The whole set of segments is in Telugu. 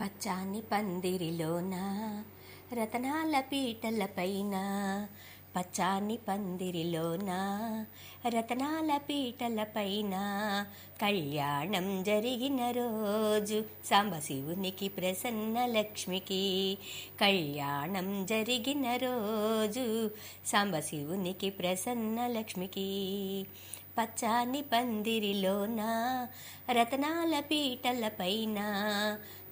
పచ్చాని పందిరిలోన? రతనాల పీటలపైన పచ్చాని పందిరిలోన? రతనాల పీటలపైన కళ్యాణం జరిగిన రోజు సాంబశివునికి ప్రసన్న లక్ష్మికి కళ్యాణం జరిగిన రోజు సాంబశివునికి ప్రసన్న లక్ష్మికి పచ్చాని పందిరిలోన? రతనాల పీటలపైన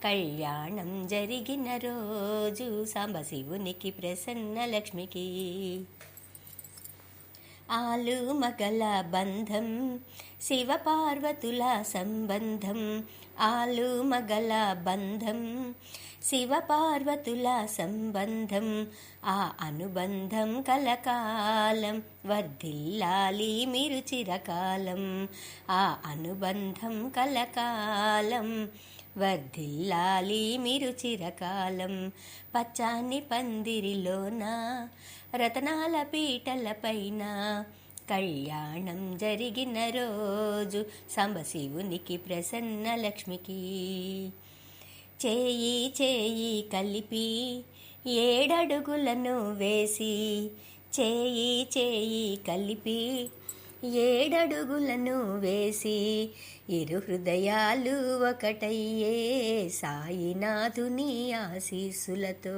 కళ్యాణం జరిగిన రోజు సాంబశివునికి ప్రసన్న లక్ష్మికి. ఆలు మగల బంధం శివపార్వతుల సంబంధం ఆలు మగల బంధం శివపార్వతుల సంబంధం ఆ అనుబంధం కలకాలం వర్ధిల్లాలి మీరు చిరకాలం ఆ అనుబంధం కలకాలం వర్ధిల్లాలి మీరు చిరకాలం పచ్చాని పందిరిలోన రతనాల పీటలపైన కళ్యాణం జరిగిన రోజు సంబశివునికి ప్రసన్న లక్ష్మికి. చేయి చేయి కలిపి ఏడడుగులను వేసి చేయి చేయి కలిపి ఏడడుగులను వేసి ఇరు హృదయాలు ఒకటయ్యే సాయినాథుని ఆశీస్సులతో.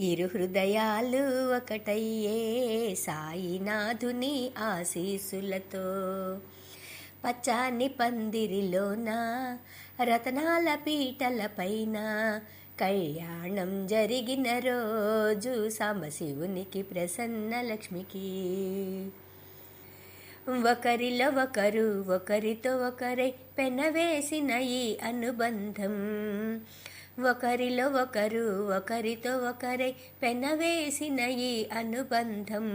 ఇరు హృదయాలు ఒకటయ్యే సాయినాథుని ఆశీస్సులతో. పచ్చాని పందిరిలోన రతనాల పీటలపైన కళ్యాణం జరిగిన రోజు సాంబశివునికి ప్రసన్న లక్ష్మికి. ఒకరిలో ఒకరు ఒకరితో ఒకరై పెనవేసిన ఈ అనుబంధం. ఒకరిలో ఒకరు ఒకరితో ఒకరై పెనవేసిన ఈ అనుబంధం.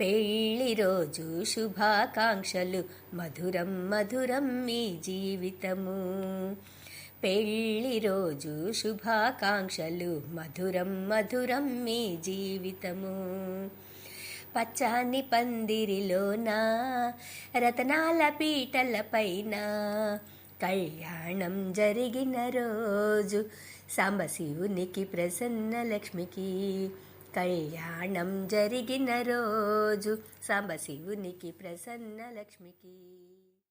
పెళ్ళి రోజు శుభాకాంక్షలు మధురం మధురం మీ జీవితము. పెళ్ళి రోజు శుభాకాంక్షలు మధురం మధురం మీ జీవితము. పచ్చని పందిరిలోన రతనాల పీటలపైన కళ్యాణం జరిగిన రోజు సాంబశివునికి ప్రసన్న లక్ష్మికి కళ్యాణం జరిగిన రోజు సాంబశివునికి ప్రసన్న లక్ష్మికి.